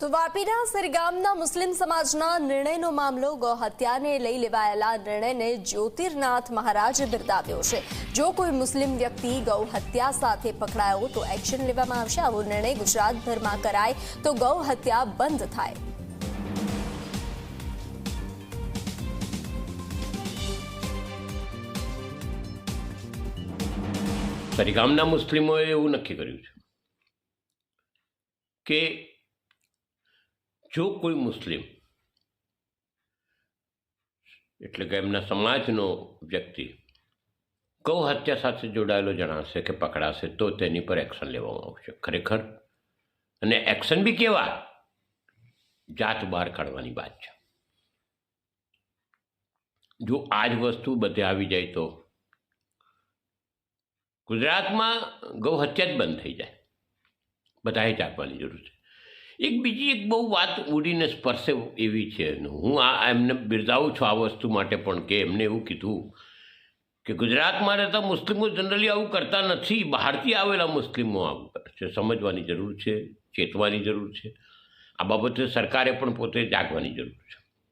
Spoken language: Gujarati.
તો વાપીના સરગામના મુસ્લિમ સમાજના નિર્ણયનો મામલો ગૌહત્યાને લઈ લેવાયેલા નિર્ણયને જ્યોતિર્નાથ મહારાજે બિરદાવ્યો છે. જો કોઈ મુસ્લિમ વ્યક્તિ ગૌહત્યા સાથે પકડાયો તો એક્શન લેવામાં આવશે. આવો નિર્ણય ગુજરાતભરમાં કરાય તો ગૌહત્યા બંધ થાય. સરીગામના મુસ્લિમોએ એવું નક્કી કર્યું છે કે જો કોઈ મુસ્લિમ, એટલે કે એમના સમાજનો વ્યક્તિ ગૌ હત્યા સાથે જોડાયેલો જણાશે કે પકડાશે, તો તેની પર એક્શન લેવામાં આવશે. ખરેખર? અને એક્શન બી કેવા? જાત બહાર કાઢવાની વાત છે. જો આ જ વસ્તુ બધે આવી જાય તો ગુજરાતમાં ગૌ હત્યા જ બંધ થઈ જાય. બધાએ જાગવાની જરૂર છે. એક બીજી એક બહુ વાત ઉડીને સ્પર્શે એવી છે. હું આ એમને બિરદાવું છું આ વસ્તુ માટે પણ કે એમને એવું કીધું કે ગુજરાતમાં રહેતા મુસ્લિમો જનરલી આવું કરતા નથી. બહારથી આવેલા મુસ્લિમો આવું કરે છે. સમજવાની જરૂર છે, ચેતવાની જરૂર છે. આ બાબતે સરકારે પણ પોતે જાગવાની જરૂર છે.